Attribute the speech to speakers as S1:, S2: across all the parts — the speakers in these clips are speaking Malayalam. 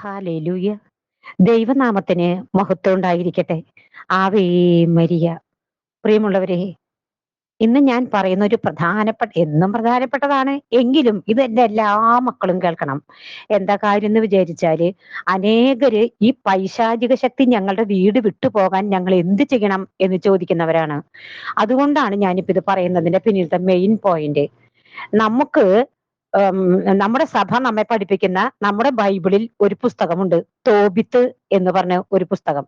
S1: ഹാലേലൂയ. ദൈവനാമത്തിന് മഹത്വം ഉണ്ടായിരിക്കട്ടെ ആവേ മരിയ. പ്രിയമുള്ളവരെ ഇന്ന് ഞാൻ പറയുന്ന ഒരു പ്രധാനപ്പെട്ട എന്നും പ്രധാനപ്പെട്ടതാണ്. എങ്കിലും ഇത് എന്റെ എല്ലാ മക്കളും കേൾക്കണം. എന്താ കാര്യം എന്ന് വിചാരിച്ചാൽ അനേകര് ഈ പൈശാചിക ശക്തി ഞങ്ങളുടെ വീട് വിട്ടുപോകാൻ ഞങ്ങൾ എന്ത് ചെയ്യണം എന്ന് ചോദിക്കുന്നവരാണ്. അതുകൊണ്ടാണ് ഞാനിപ്പോ ഇത് പറയുന്നതിന്റെ പിന്നിലത്തെ മെയിൻ പോയിന്റ് നമുക്ക് നമ്മുടെ സഭ നമ്മെ പഠിപ്പിക്കുന്ന നമ്മുടെ ബൈബിളിൽ ഒരു പുസ്തകമുണ്ട്. തോബിത്ത് എന്ന് പറഞ്ഞ ഒരു പുസ്തകം.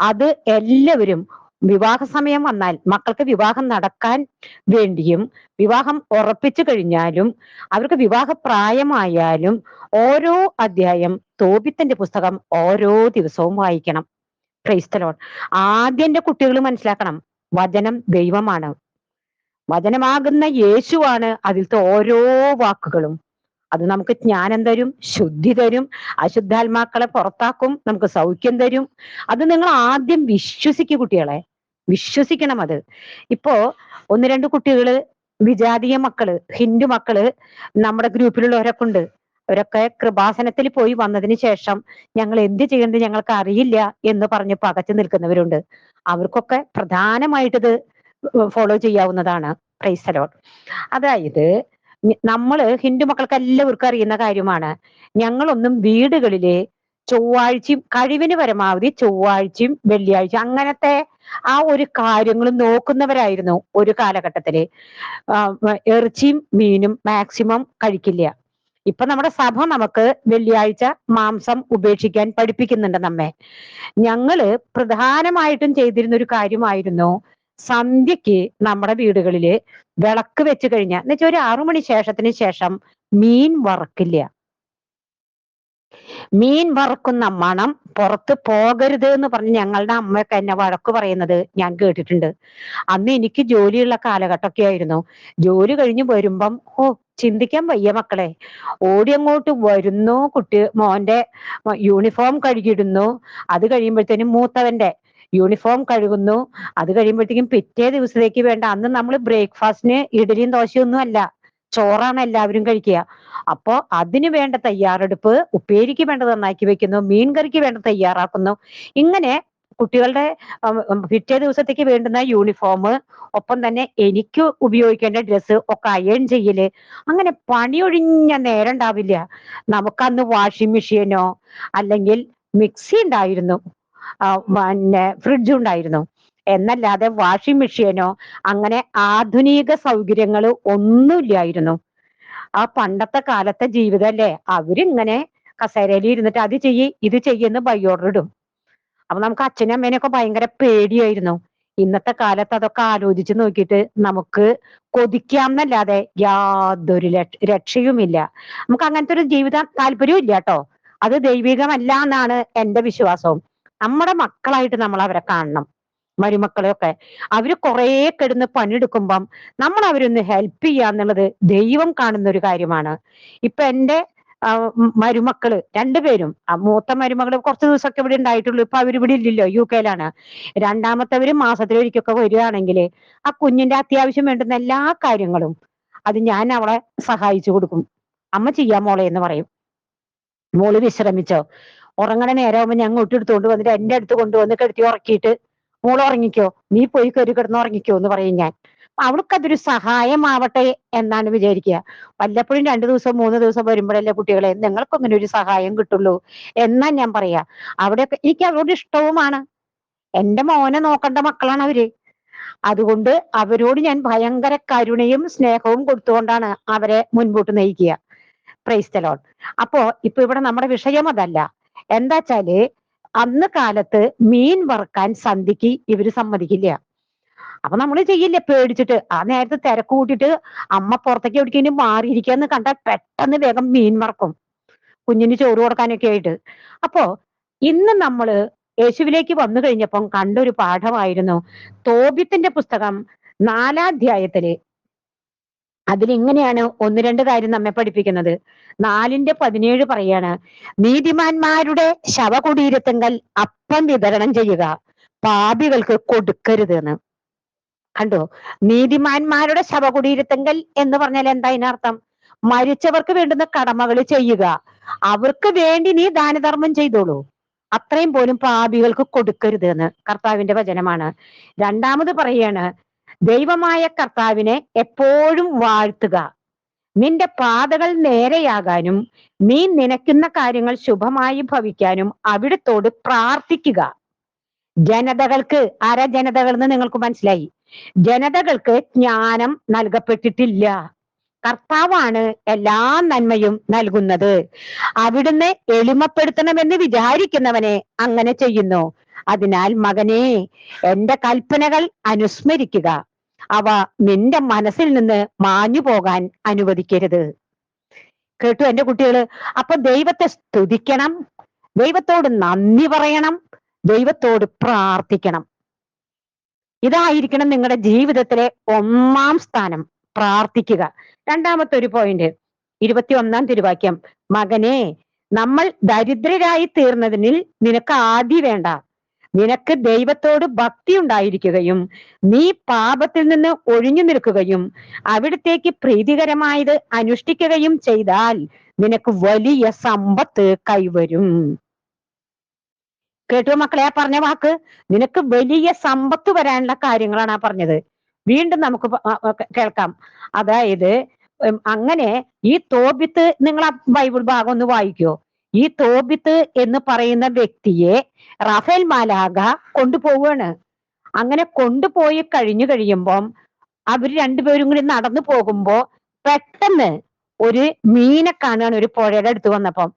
S1: അത് എല്ലാവരും വിവാഹ സമയം വന്നാൽ മക്കൾക്ക് വിവാഹം നടക്കാൻ വേണ്ടിയും വിവാഹം ഉറപ്പിച്ചു കഴിഞ്ഞാലും അവർക്ക് വിവാഹ പ്രായമായാലും ഓരോ അധ്യായം തോബിത്തിന്റെ പുസ്തകം ഓരോ ദിവസവും വായിക്കണം. ക്രൈസ്തലോൺ ആദ്യം കുട്ടികൾ മനസ്സിലാക്കണം. വചനം ദൈവമാണ്. വചനമാകുന്ന യേശുവാണ് അതിലത്തെ ഓരോ വാക്കുകളും. അത് നമുക്ക് ജ്ഞാനം തരും ശുദ്ധി തരും അശുദ്ധാത്മാക്കളെ പുറത്താക്കും നമുക്ക് സൗഖ്യം തരും. അത് നിങ്ങൾ ആദ്യം വിശ്വസിക്കും കുട്ടികളെ. വിശ്വസിക്കണം അത്. ഇപ്പോ ഒന്ന് രണ്ട് കുട്ടികൾ വിജാതീയ മക്കൾ ഹിന്ദു മക്കൾ നമ്മുടെ ഗ്രൂപ്പിലുള്ളവരൊക്കെ ഉണ്ട് അവരൊക്കെ കൃപാസനത്തിൽ പോയി വന്നതിന് ശേഷം ഞങ്ങൾ എന്ത് ചെയ്യേണ്ടത് ഞങ്ങൾക്ക് അറിയില്ല എന്ന് പറഞ്ഞ് പകച്ചു നിൽക്കുന്നവരുണ്ട്. അവർക്കൊക്കെ പ്രധാനമായിട്ടിത് ഫോളോ ചെയ്യാവുന്നതാണ്. പ്രൈസലോൺ അതായത് നമ്മൾ ഹിന്ദു മക്കൾക്ക് എല്ലാവർക്കും അറിയുന്ന കാര്യമാണ്. ഞങ്ങളൊന്നും വീടുകളിലെ ചൊവ്വാഴ്ചയും കഴിവിന് പരമാവധി ചൊവ്വാഴ്ചയും വെള്ളിയാഴ്ച അങ്ങനത്തെ ആ ഒരു കാര്യങ്ങളും നോക്കുന്നവരായിരുന്നു ഒരു കാലഘട്ടത്തിൽ. ഇറച്ചിയും മീനും മാക്സിമം കഴിക്കില്ല. ഇപ്പൊ നമ്മുടെ സഭ നമുക്ക് വെള്ളിയാഴ്ച മാംസം ഉപേക്ഷിക്കാൻ പഠിപ്പിക്കുന്നുണ്ട് നമ്മെ. ഞങ്ങൾ പ്രധാനമായിട്ടും ചെയ്തിരുന്ന ഒരു കാര്യമായിരുന്നു സന്ധ്യക്ക് നമ്മുടെ വീടുകളിൽ വിളക്ക് വെച്ച് കഴിഞ്ഞാൽ എന്നുവെച്ചാൽ ഒരു ആറു മണി ശേഷത്തിന് ശേഷം മീൻ വറക്കില്ല. മീൻ വറക്കുന്ന മണം പുറത്ത് പോകരുത് എന്ന് പറഞ്ഞ് ഞങ്ങളുടെ അമ്മയൊക്കെ എന്നെ വഴക്ക് പറയുന്നത് ഞാൻ കേട്ടിട്ടുണ്ട്. അന്ന് എനിക്ക് ജോലിയുള്ള കാലഘട്ടമൊക്കെ ആയിരുന്നു. ജോലി കഴിഞ്ഞ് വരുമ്പം ഓ ചിന്തിക്കാൻ വയ്യ മക്കളെ. ഓടി അങ്ങോട്ട് വരുന്നു കുട്ടി മോന്റെ യൂണിഫോം കഴുകിയിടുന്നു. അത് കഴിയുമ്പോഴത്തേനും മൂത്തവന്റെ യൂണിഫോം കഴുകുന്നു. അത് കഴിയുമ്പോഴത്തേക്കും പിറ്റേ ദിവസത്തേക്ക് വേണ്ട. അന്ന് നമ്മൾ ബ്രേക്ക്ഫാസ്റ്റിന് ഇഡലിയും ദോശയൊന്നും അല്ല. ചോറാണ് എല്ലാവരും കഴിക്കുക. അപ്പോ അതിന് വേണ്ട തയ്യാറെടുപ്പ് ഉപ്പേരിക്ക് വേണ്ട നന്നാക്കി വെക്കുന്നു. മീൻകറിക്ക് വേണ്ട തയ്യാറാക്കുന്നു. ഇങ്ങനെ കുട്ടികളുടെ പിറ്റേ ദിവസത്തേക്ക് വേണ്ടുന്ന യൂണിഫോം ഒപ്പം തന്നെ എനിക്ക് ഉപയോഗിക്കേണ്ട ഡ്രസ്സ് ഒക്കെ അയൺ ചെയ്യൽ. അങ്ങനെ പണിയൊഴിഞ്ഞ നേരം ഉണ്ടാവില്ല. നമുക്കന്ന് വാഷിംഗ് മെഷീനോ അല്ലെങ്കിൽ മിക്സി ഉണ്ടായിരുന്നു. പിന്നെ ഫ്രിഡ്ജ് ഉണ്ടായിരുന്നു. എന്നല്ലാതെ വാഷിംഗ് മെഷീനോ അങ്ങനെ ആധുനിക സൗകര്യങ്ങൾ ഒന്നുമില്ലായിരുന്നു. ആ പണ്ടത്തെ കാലത്തെ ജീവിതം അല്ലേ അവരിങ്ങനെ കസേരയിൽ ഇരുന്നിട്ട് അത് ചെയ്യ് ഇത് ചെയ്യെന്ന് ബൈ ഓർഡർ ഇടും. അപ്പൊ നമുക്ക് അച്ഛനും അമ്മേനൊക്കെ ഭയങ്കര പേടിയായിരുന്നു. ഇന്നത്തെ കാലത്ത് അതൊക്കെ ആലോചിച്ച് നോക്കിയിട്ട് നമുക്ക് കൊതിക്കാമെന്നല്ലാതെ യാതൊരു രക്ഷയുമില്ല. നമുക്ക് അങ്ങനത്തെ ഒരു ജീവിതം താല്പര്യവും ഇല്ല കേട്ടോ. അത് ദൈവികമല്ല എന്നാണ് എന്റെ വിശ്വാസവും നമ്മുടെ മക്കളായിട്ട് നമ്മൾ അവരെ കാണണം. മരുമക്കളെയൊക്കെ. അവർ കുറേ കിടന്ന് പണിയെടുക്കുമ്പം നമ്മൾ അവരൊന്ന് ഹെൽപ്പ് ചെയ്യുക എന്നുള്ളത് ദൈവം കാണുന്ന ഒരു കാര്യമാണ്. ഇപ്പൊ എന്റെ മരുമക്കൾ രണ്ടുപേരും മൂത്ത മരുമകൾ കുറച്ച് ദിവസമൊക്കെ ഇവിടെ ഉണ്ടായിട്ടുള്ളൂ. ഇപ്പൊ അവരിവിടെ ഇല്ലല്ലോ യു കെയിലാണ്. രണ്ടാമത്തവര് മാസത്തിലൊരിക്കൊക്കെ വരികയാണെങ്കിൽ ആ കുഞ്ഞിന്റെ അത്യാവശ്യം വേണ്ടുന്ന എല്ലാ കാര്യങ്ങളും അത് ഞാൻ അവളെ സഹായിച്ചു കൊടുക്കും. അമ്മ ചെയ്യാ മോളെ എന്ന് പറയും. മോൾ വിശ്രമിച്ചോ? ഉറങ്ങണ നേരമാകുമ്പോ ഞാൻ അങ്ങോട്ട് എടുത്തുകൊണ്ട് വന്നിട്ട് എന്റെ അടുത്ത് കൊണ്ടുവന്ന് കിടത്തി ഉറക്കിയിട്ട് മോൾ ഉറങ്ങിക്കോ നീ പോയി കയറി കിടന്ന് ഉറങ്ങിക്കോ എന്ന് പറയും ഞാൻ. അവൾക്കതൊരു സഹായമാവട്ടെ എന്നാണ് വിചാരിക്കുക. വല്ലപ്പോഴും രണ്ടു ദിവസം മൂന്ന് ദിവസം വരുമ്പോഴല്ലേ കുട്ടികളെ നിങ്ങൾക്ക് അങ്ങനെ ഒരു സഹായം കിട്ടുള്ളൂ എന്നാ ഞാൻ പറയാ. അവിടെയൊക്കെ എനിക്ക് അവരോട് ഇഷ്ടവുമാണ്. എന്റെ മോനെ നോക്കേണ്ട മക്കളാണ് അവർ. അതുകൊണ്ട് അവരോട് ഞാൻ ഭയങ്കര കരുണയും സ്നേഹവും കൊടുത്തുകൊണ്ടാണ് അവരെ മുൻപോട്ട് നയിക്കുക. പ്രൈസ്തലോൺ അപ്പോ ഇപ്പൊ ഇവിടെ നമ്മുടെ വിഷയം അതല്ല. എന്താച്ചാൽ അന്ന് കാലത്ത് മീൻ വറുക്കാൻ സന്ധിക്ക് ഇവർ സമ്മതിക്കില്ല. അപ്പൊ നമ്മൾ ചെയ്യില്ല? പേടിച്ചിട്ട് ആ നേരത്തെ തിരക്ക് കൂട്ടിയിട്ട് അമ്മ പുറത്തേക്ക് എവിടേക്കും മാറിയിരിക്കാന്ന് കണ്ടാൽ പെട്ടെന്ന് വേഗം മീൻ വറക്കും. കുഞ്ഞിന് ചോറ് കൊടുക്കാനൊക്കെ ആയിട്ട്. അപ്പോ ഇന്ന് നമ്മൾ യേശുവിലേക്ക് വന്നു കഴിഞ്ഞപ്പം കണ്ടൊരു പാഠമായിരുന്നു. തോബിത്തിന്റെ പുസ്തകം നാലാധ്യായത്തിൽ അതിലിങ്ങനെയാണ് ഒന്ന് രണ്ട് കാര്യം നമ്മെ പഠിപ്പിക്കുന്നത്? നാലിന്റെ പതിനേഴ് പറയാണ് നീതിമാന്മാരുടെ ശവകുടീരത്തെങ്കൽ അപ്പം വിതരണം ചെയ്യുക പാപികൾക്ക് കൊടുക്കരുത് എന്ന്. കണ്ടോ? നീതിമാന്മാരുടെ ശവകുടീരത്തെങ്കൽ എന്ന് പറഞ്ഞാൽ എന്താ അതിനർത്ഥം? മരിച്ചവർക്ക് വേണ്ടുന്ന കടമകൾ ചെയ്യുക. അവർക്ക് വേണ്ടി നീ ദാനധർമ്മം ചെയ്തോളൂ. അത്രയും പോലും പാപികൾക്ക് കൊടുക്കരുത് എന്ന് കർത്താവിന്റെ വചനമാണ്. രണ്ടാമത് പറയാണ് ദൈവമായ കർത്താവിനെ എപ്പോഴും വാഴ്ത്തുക. നിന്റെ പാതകൾ നേരെയാകാനും നീ നനയ്ക്കുന്ന കാര്യങ്ങൾ ശുഭമായി ഭവിക്കാനും അവിടത്തോട് പ്രാർത്ഥിക്കുക. ജനതകൾക്ക് അര ജനതകൾ എന്ന് നിങ്ങൾക്ക് മനസ്സിലായി. ജനതകൾക്ക് ജ്ഞാനം നൽകപ്പെട്ടിട്ടില്ല. കർത്താവാണ് എല്ലാ നന്മയും നൽകുന്നത്. അവിടുന്ന് എളിമപ്പെടുത്തണമെന്ന് വിചാരിക്കുന്നവനെ അങ്ങനെ ചെയ്യുന്നു. അതിനാൽ മകനെ എന്റെ കൽപ്പനകൾ അനുസ്മരിക്കുക. അവ നിന്റെ മനസ്സിൽ നിന്ന് മാഞ്ഞു പോകാൻ അനുവദിക്കരുത്. കേട്ടു എന്റെ കുട്ടികൾ? അപ്പൊ ദൈവത്തെ സ്തുതിക്കണം ദൈവത്തോട് നന്ദി പറയണം ദൈവത്തോട് പ്രാർത്ഥിക്കണം. ഇതായിരിക്കണം നിങ്ങളുടെ ജീവിതത്തിലെ ഒന്നാം സ്ഥാനം പ്രാർത്ഥിക്കുക. രണ്ടാമത്തെ ഒരു പോയിന്റ് ഇരുപത്തി ഒന്നാം തിരുവാക്യം. മകനെ നമ്മൾ ദരിദ്രരായി തീർന്നതിനിൽ നിനക്ക് ആധി വേണ്ട. നിനക്ക് ദൈവത്തോട് ഭക്തി ഉണ്ടായിരിക്കുകയും നീ പാപത്തിൽ നിന്ന് ഒഴിഞ്ഞു നിൽക്കുകയും അവിടത്തേക്ക് പ്രീതികരമായത് അനുഷ്ഠിക്കുകയും ചെയ്താൽ നിനക്ക് വലിയ സമ്പത്ത് കൈവരും. കേട്ടോ മക്കളെ ആ പറഞ്ഞ വാക്ക് നിനക്ക് വലിയ സമ്പത്ത് വരാനുള്ള കാര്യങ്ങളാണ് ആ പറഞ്ഞത്. വീണ്ടും നമുക്ക് കേൾക്കാം. അതായത് അങ്ങനെ ഈ തോബിത്ത് നിങ്ങൾ ആ ബൈബിൾ ഭാഗം ഒന്ന് വായിക്കോ. ഈ തോബിത്ത് എന്ന് പറയുന്ന വ്യക്തിയെ റാഫേൽ മാലാഖ കൊണ്ടുപോവുകയാണ് അങ്ങനെ കൊണ്ടുപോയി കഴിഞ്ഞു കഴിയുമ്പം അവർ രണ്ടുപേരും കൂടി നടന്നു പോകുമ്പോ പെട്ടെന്ന് ഒരു മീനെ കാണുകയാണ് ഒരു പുഴയുടെ അടുത്ത് വന്നപ്പം.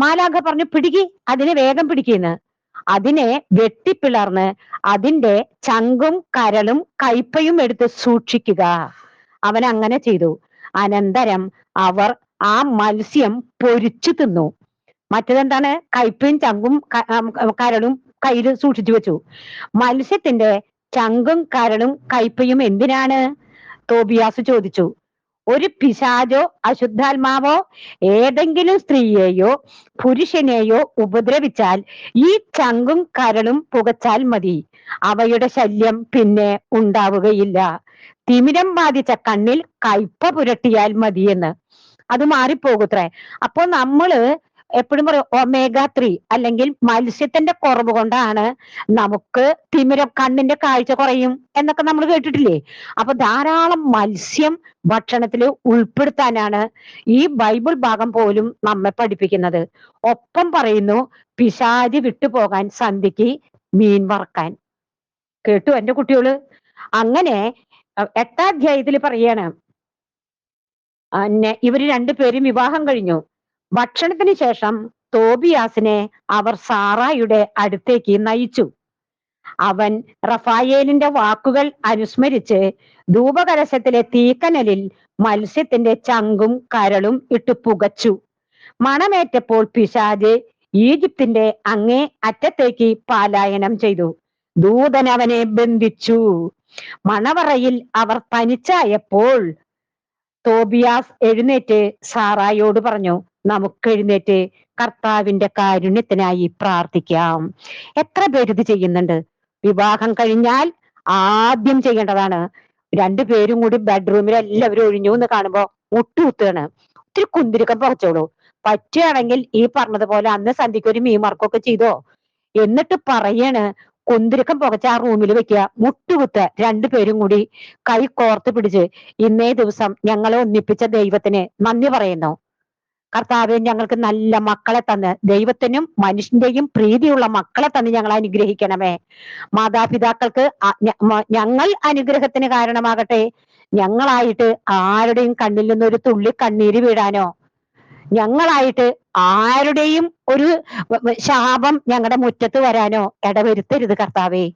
S1: മാലാഖ പറഞ്ഞു പിടിക്കി അതിനെ വേഗം പിടിക്കുന്നു. അതിനെ വെട്ടിപ്പിളർന്ന് അതിന്റെ ചങ്കും കരളും കൈപ്പയും എടുത്ത് സൂക്ഷിക്കുക. അവൻ അങ്ങനെ ചെയ്തു. അനന്തരം അവർ ആ മത്സ്യം പൊരിച്ചു തിന്നു. മറ്റതെന്താണ്? കയ്പയും ചങ്കും കരളും കയ്യിൽ സൂക്ഷിച്ചു വെച്ചു. മത്സ്യത്തിന്റെ ചങ്കും കരളും കയ്പയും എന്തിനാണ്? തോബിയാസ് ചോദിച്ചു. ഒരു പിശാചോ അശുദ്ധാത്മാവോ ഏതെങ്കിലും സ്ത്രീയെയോ പുരുഷനെയോ ഉപദ്രവിച്ചാൽ ഈ ചങ്കും കരളും പുകച്ചാൽ മതി. അവയുടെ ശല്യം പിന്നെ ഉണ്ടാവുകയില്ല. തിമിരം ബാധിച്ച കണ്ണിൽ കയ്പ പുരട്ടിയാൽ മതിയെന്ന്. അത് മാറിപ്പോകുത്രേ. അപ്പൊ നമ്മൾ എപ്പോഴും പറയും ഒമേഗ ത്രീ അല്ലെങ്കിൽ മത്സ്യത്തിന്റെ കുറവ് കൊണ്ടാണ് നമുക്ക് തിമിരം കണ്ണിന്റെ കാഴ്ച കുറയും എന്നൊക്കെ നമ്മൾ കേട്ടിട്ടില്ലേ? അപ്പൊ ധാരാളം മത്സ്യം ഭക്ഷണത്തിൽ ഉൾപ്പെടുത്താനാണ് ഈ ബൈബിൾ ഭാഗം പോലും നമ്മെ പഠിപ്പിക്കുന്നത്. ഒപ്പം പറയുന്നു പിശാചി വിട്ടുപോകാൻ സന്ധിക്ക് മീൻ വറക്കാൻ. കേട്ടു എന്റെ കുട്ടികൾ അങ്ങനെ എട്ടാധ്യായത്തിൽ പറയാണ് ഇവർ രണ്ടുപേരും വിവാഹം കഴിഞ്ഞു. ഭക്ഷണത്തിന് ശേഷം തോബിയാസിനെ അവർ സാറായുടെ അടുത്തേക്ക് നയിച്ചു. അവൻ റഫായേലിന്റെ വാക്കുകൾ അനുസ്മരിച്ച് ധൂപകലശത്തിലെ തീക്കനലിൽ മത്സ്യത്തിന്റെ ചങ്കും കരളും ഇട്ട് പുകച്ചു. മണമേറ്റപ്പോൾ പിശാജ് ഈജിപ്തിന്റെ അങ്ങേ അറ്റത്തേക്ക് പാലായനം ചെയ്തു. ദൂതൻ അവനെ ബന്ധിച്ചു. മണവറയിൽ അവർ തനിച്ചായപ്പോൾ തോബിയാസ് എഴുന്നേറ്റ് സാറായോട് പറഞ്ഞു നമുക്ക് എഴുന്നേറ്റ് കർത്താവിന്റെ കാരുണ്യത്തിനായി പ്രാർത്ഥിക്കാം. എത്ര പേര് ഇത് ചെയ്യുന്നുണ്ട്? വിവാഹം കഴിഞ്ഞാൽ ആദ്യം ചെയ്യേണ്ടതാണ് രണ്ടു പേരും കൂടി ബെഡ്റൂമിൽ എല്ലാവരും ഒഴിഞ്ഞു എന്ന് കാണുമ്പോ മുട്ടുകുത്തുകയാണ്. ഒത്തിരി കുന്തിരിക്കം പുറച്ചോളൂ പറ്റുകയാണെങ്കിൽ ഈ പറഞ്ഞതുപോലെ അന്ന് സന്ധ്യക്ക് ഒരു മീൻ മാർക്കൊക്കെ ചെയ്തോ? എന്നിട്ട് പറയാണ് കുന്തിരിക്കം പുകച്ച ആ റൂമിൽ വെക്കുക. രണ്ടു പേരും കൂടി കൈ കോർത്ത് പിടിച്ച് ഇന്നേ ദിവസം ഞങ്ങളെ ഒന്നിപ്പിച്ച ദൈവത്തിന് നന്ദി പറയുന്നു. കർത്താവ് ഞങ്ങൾക്ക് നല്ല മക്കളെ തന്ന് ദൈവത്തിനും മനുഷ്യന്റെയും പ്രീതിയുള്ള മക്കളെ തന്ന് ഞങ്ങൾ അനുഗ്രഹിക്കണമേ. മാതാപിതാക്കൾക്ക് ഞങ്ങൾ അനുഗ്രഹത്തിന് കാരണമാകട്ടെ. ഞങ്ങളായിട്ട് ആരുടെയും കണ്ണിൽ നിന്ന് ഒരു തുള്ളി കണ്ണീര് വീഴാനോ? ഞങ്ങളായിട്ട് ആരുടെയും ഒരു ശാപം ഞങ്ങളുടെ മുറ്റത്ത് വരാനോ ഇടവരുത്തരുത് കർത്താവേ.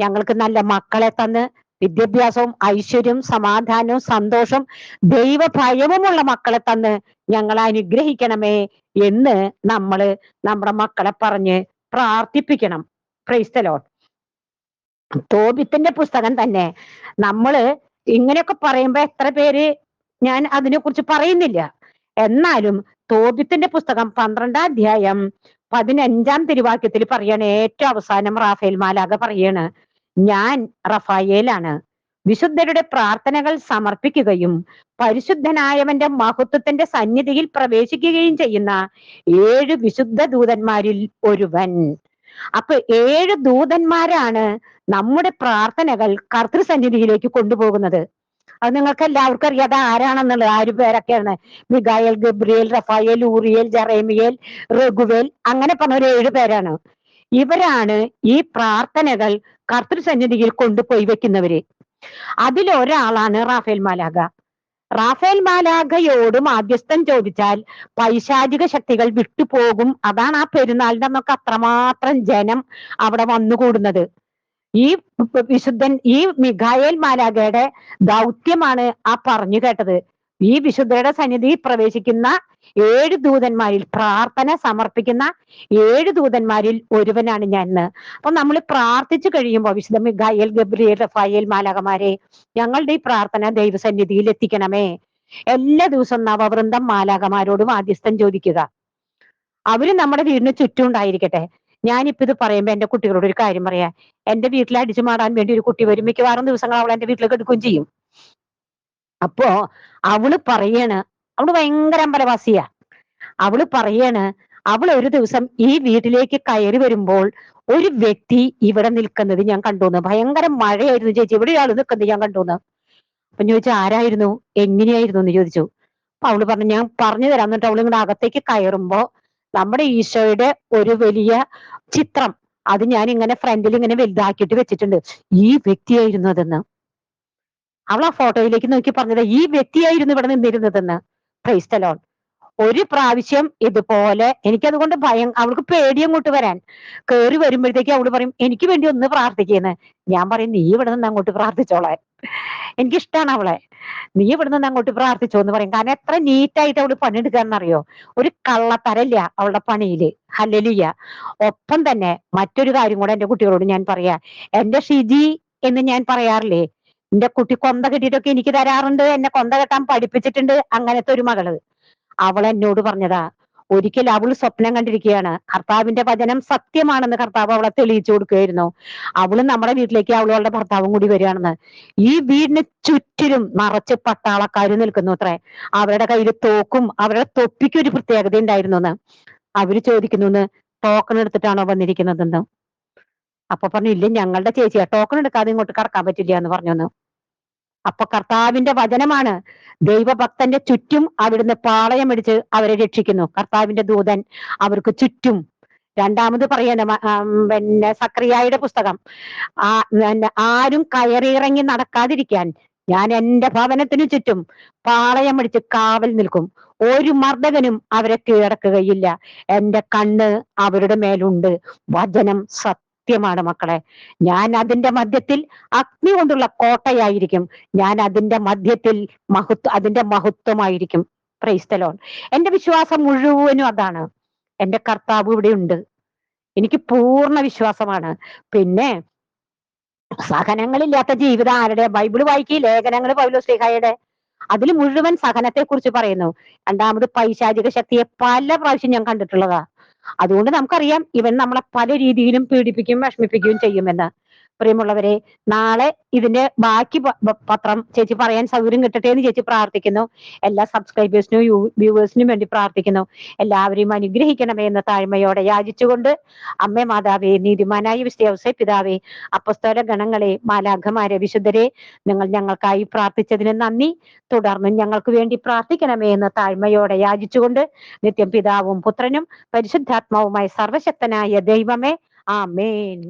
S1: ഞങ്ങൾക്ക് നല്ല മക്കളെ തന്ന് വിദ്യാഭ്യാസവും ഐശ്വര്യവും സമാധാനവും സന്തോഷം ദൈവഭയവുമുള്ള മക്കളെ തന്ന് ഞങ്ങൾ അനുഗ്രഹിക്കണമേ എന്ന് നമ്മൾ നമ്മുടെ മക്കളെ പറഞ്ഞ് പ്രാർത്ഥിപ്പിക്കണം. ക്രൈസ്തലോ തോബിത്തിന്റെ പുസ്തകം തന്നെ നമ്മൾ ഇങ്ങനെയൊക്കെ പറയുമ്പോ എത്ര പേര് ഞാൻ അതിനെ കുറിച്ച് പറയുന്നില്ല. എന്നാലും തോബിത്തിന്റെ പുസ്തകം പന്ത്രണ്ടാം അധ്യായം പതിനഞ്ചാം തിരുവാക്യത്തിൽ പറയാണ് ഏറ്റവും അവസാനം റാഫേൽ മാലാക പറയാണ് ഞാൻ റഫായേലാണ്. വിശുദ്ധരുടെ പ്രാർത്ഥനകൾ സമർപ്പിക്കുകയും പരിശുദ്ധനായവന്റെ മഹത്വത്തിന്റെ സന്നിധിയിൽ പ്രവേശിക്കുകയും ചെയ്യുന്ന ഏഴ് വിശുദ്ധ ദൂതന്മാരിൽ ഒരുവൻ. അപ്പൊ ഏഴ് ദൂതന്മാരാണ് നമ്മുടെ പ്രാർത്ഥനകൾ കർത്തൃസന്നിധിയിലേക്ക് കൊണ്ടുപോകുന്നത്. അത് നിങ്ങൾക്ക് എല്ലാവർക്കും അറിയാം. അത് ആരാണെന്നുള്ളത്? ആര് പേരൊക്കെയാണ്? Michael Gabriel Raphael Uriel Jeremiel Raguel അങ്ങനെ പറഞ്ഞ ഒരു ഏഴ് പേരാണ്. ഇവരാണ് ഈ പ്രാർത്ഥനകൾ കർത്തൃസന്നിധിയിൽ കൊണ്ടുപോയി വെക്കുന്നവര്. അതിലൊരാളാണ് റാഫേൽ മാലാഗ റാഫേൽ മാലാഖയോട് മാധ്യസ്ഥം ചോദിച്ചാൽ പൈശാചിക ശക്തികൾ വിട്ടുപോകും. അതാണ് ആ പെരുന്നാളിന്റെ നമുക്ക് അത്രമാത്രം ജനം അവിടെ വന്നുകൂടുന്നത്. ഈ വിശുദ്ധൻ ഈ മിഖായേൽ മാലാഖയുടെ ദൗത്യമാണ് ആ പറഞ്ഞു കേട്ടത്. ഈ വിശുദ്ധയുടെ സന്നിധി പ്രവേശിക്കുന്ന ഏഴ് ദൂതന്മാരിൽ പ്രാർത്ഥന സമർപ്പിക്കുന്ന ഏഴ് ദൂതന്മാരിൽ ഒരുവനാണ് ഞാൻ അപ്പൊ നമ്മൾ പ്രാർത്ഥിച്ചു കഴിയുമ്പോൾ വിശുദ്ധ മിഖായേൽ ഗബ്രിയേൽ റഫായേൽ മാലാകമാരെ ഞങ്ങളുടെ ഈ പ്രാർത്ഥന ദൈവസന്നിധിയിൽ എത്തിക്കണമേ. എല്ലാ ദിവസവും നവവൃന്ദം മാലാകമാരോട് മാധ്യസ്ഥം ചോദിക്കുക. അവർ നമ്മുടെ വീടിന് ചുറ്റും ഉണ്ടായിരിക്കട്ടെ. ഞാനിപ്പോ ഇത് പറയുമ്പോ എന്റെ കുട്ടികളോട് ഒരു കാര്യം പറയാ. എന്റെ വീട്ടിൽ അടിച്ചു മാറാൻ വേണ്ടി ഒരു കുട്ടി വരും. മിക്കവാറും ദിവസങ്ങൾ അവൾ എന്റെ വീട്ടിലേക്ക് എടുക്കുകയും ചെയ്യും. അപ്പോ അവൾ പറയാണ് അവൾ ഭയങ്കര അമ്പലവാസിയാ. അവൾ പറയാണ് അവൾ ഒരു ദിവസം ഈ വീട്ടിലേക്ക് കയറി വരുമ്പോൾ ഒരു വ്യക്തി ഇവിടെ നിൽക്കുന്നത് ഞാൻ കണ്ടുവന്നു. ഭയങ്കര മഴയായിരുന്നു ചേച്ചി. ഇവിടെ ഒരാൾ നിൽക്കുന്നത് ഞാൻ കണ്ടുവന്നു. അപ്പൊ ചോദിച്ചു ആരായിരുന്നു? എങ്ങനെയായിരുന്നു? എന്ന് ചോദിച്ചു. അപ്പൊ അവൾ പറഞ്ഞു ഞാൻ പറഞ്ഞു തരാം. എന്നിട്ട് അവൾ ഇങ്ങോട്ട് അകത്തേക്ക് കയറുമ്പോ നമ്മുടെ ഈശോയുടെ ഒരു വലിയ ചിത്രം അത് ഞാൻ ഇങ്ങനെ ഫ്രണ്ടിൽ ഇങ്ങനെ വലുതാക്കിയിട്ട് വെച്ചിട്ടുണ്ട്. ഈ വ്യക്തിയായിരുന്നു അതെന്ന്. അവൾ ആ ഫോട്ടോയിലേക്ക് നോക്കി പറഞ്ഞത് ഈ വ്യക്തിയായിരുന്നു ഇവിടെ നിന്നിരുന്നതെന്ന്. ക്രൈസ്തലോൺ ഒരു പ്രാവശ്യം ഇതുപോലെ എനിക്കതുകൊണ്ട് ഭയം അവൾക്ക് പേടി അങ്ങോട്ട് വരാൻ. കേറി വരുമ്പോഴത്തേക്ക് അവൾ പറയും എനിക്ക് വേണ്ടി ഒന്ന് പ്രാർത്ഥിക്കുന്നത് ഞാൻ പറയും നീ ഇവിടെ നിന്ന് അങ്ങോട്ട് പ്രാർത്ഥിച്ചോളാൻ. എനിക്കിഷ്ടാണ് അവളെ. നീ ഇവിടെ നിന്ന് അങ്ങോട്ട് പ്രാർത്ഥിച്ചോ എന്ന് പറയും. കാരണം എത്ര നീറ്റായിട്ട് അവൾ പണിയെടുക്കാന്നറിയോ? ഒരു കള്ളത്തരല്ല അവളുടെ പണിയിൽ. ഹല്ലലിയ ഒപ്പം തന്നെ മറ്റൊരു കാര്യം കൂടെ എന്റെ കുട്ടികളോട് ഞാൻ പറയാ. എന്റെ ഷിജി എന്ന് ഞാൻ പറയാറില്ലേ? എന്റെ കുട്ടി കൊന്ത കെട്ടിയിട്ടൊക്കെ എനിക്ക് തരാറുണ്ട്. എന്നെ കൊന്ത കെട്ടാൻ പഠിപ്പിച്ചിട്ടുണ്ട് അങ്ങനത്തെ ഒരു മകൾ. അവൾ എന്നോട് പറഞ്ഞതാ ഒരിക്കൽ അവൾ സ്വപ്നം കണ്ടിരിക്കുകയാണ്. കർത്താവിന്റെ വചനം സത്യമാണെന്ന് കർത്താവ് അവളെ തെളിയിച്ചു കൊടുക്കുകയായിരുന്നു. അവൾ നമ്മുടെ വീട്ടിലേക്ക് അവളും അവളുടെ ഭർത്താവും കൂടി വരികയാണെന്ന്. ഈ വീടിന് ചുറ്റിലും നിറച്ച് പട്ടാളക്കാർ നിൽക്കുന്നു അത്രേ. അവരുടെ കയ്യിൽ തോക്കും അവരുടെ തൊപ്പിക്ക് ഒരു പ്രത്യേകത ഉണ്ടായിരുന്നു എന്ന്. അവർ ചോദിക്കുന്നു ടോക്കൺ എടുത്തിട്ടാണോ വന്നിരിക്കുന്നതെന്ന്. അപ്പൊ പറഞ്ഞു ഇല്ല ഞങ്ങളുടെ ചേച്ചിയാ. ടോക്കൺ എടുക്കാതെ ഇങ്ങോട്ട് കടക്കാൻ പറ്റില്ല എന്ന് പറഞ്ഞു അപ്പൊ കർത്താവിന്റെ വചനമാണ്. ദൈവഭക്തന്റെ ചുറ്റും അവിടുന്ന് പാളയമടിച്ച് അവരെ രക്ഷിക്കുന്നു. കർത്താവിന്റെ ദൂതൻ അവർക്ക് ചുറ്റും. രണ്ടാമത് പറയുന്ന പിന്നെ സക്രിയായുടെ പുസ്തകം. ആ ആരും കയറിയിറങ്ങി നടക്കാതിരിക്കാൻ ഞാൻ എന്റെ ഭവനത്തിനു ചുറ്റും പാളയമടിച്ച് കാവൽ നിൽക്കും. ഒരു മർദ്ദകനും അവരെ കീഴടക്കുകയില്ല. എന്റെ കണ്ണ് അവരുടെ മേലുണ്ട്. വചനം സത്യം. സത്യമാണ് മക്കളെ. ഞാൻ അതിന്റെ മധ്യത്തിൽ അഗ്നി കൊണ്ടുള്ള കോട്ടയായിരിക്കും. ഞാൻ അതിന്റെ മധ്യത്തിൽ മഹത്വ അതിന്റെ മഹത്വമായിരിക്കും. പ്രൈസ്തലോൺ എന്റെ വിശ്വാസം മുഴുവനും അതാണ്. എന്റെ കർത്താവ് ഇവിടെ ഉണ്ട്. എനിക്ക് പൂർണ വിശ്വാസമാണ്. പിന്നെ സഹനങ്ങളില്ലാത്ത ജീവിതം ആരുടെ? ബൈബിൾ വായിക്കി ലേഖനങ്ങൾ പൗലോ ശ്രീഹായുടെ അതിൽ മുഴുവൻ സഹനത്തെ കുറിച്ച് പറയുന്നു. രണ്ടാമത് പൈശാചിക ശക്തിയെ പല പ്രാവശ്യം ഞാൻ കണ്ടിട്ടുള്ളതാ. അതുകൊണ്ട് നമുക്കറിയാം ഇവൻ നമ്മളെ പല രീതിയിലും പീഡിപ്പിക്കുകയും വിഷമിപ്പിക്കുകയും ചെയ്യുമെന്ന്. പ്രിയമുള്ളവരെ നാളെ ഇതിന്റെ ബാക്കി പത്രം ചേച്ചി പറയാൻ സൗകര്യം കിട്ടട്ടെ എന്ന് ചേച്ചി പ്രാർത്ഥിക്കുന്നു. എല്ലാ സബ്സ്ക്രൈബേഴ്സിനും വ്യൂവേഴ്സിനും വേണ്ടി പ്രാർത്ഥിക്കുന്നു. എല്ലാവരെയും അനുഗ്രഹിക്കണമേ എന്ന താഴ്മയോടെ യാചിച്ചുകൊണ്ട് അമ്മേ മാതാവേ നീതിമാനായ വിശ്വസേ പിതാവേ അപ്പസ്തോല ഗണങ്ങളെ മാലാഖമാരെ വിശുദ്ധരെ നിങ്ങൾ ഞങ്ങൾക്കായി പ്രാർത്ഥിച്ചതിന് നന്ദി. തുടർന്ന് ഞങ്ങൾക്ക് വേണ്ടി പ്രാർത്ഥിക്കണമേ എന്ന താഴ്മയോടെ യാചിച്ചുകൊണ്ട് നിത്യം പിതാവും പുത്രനും പരിശുദ്ധാത്മാവുമായി സർവശക്തനായ ദൈവമേ ആമേൻ.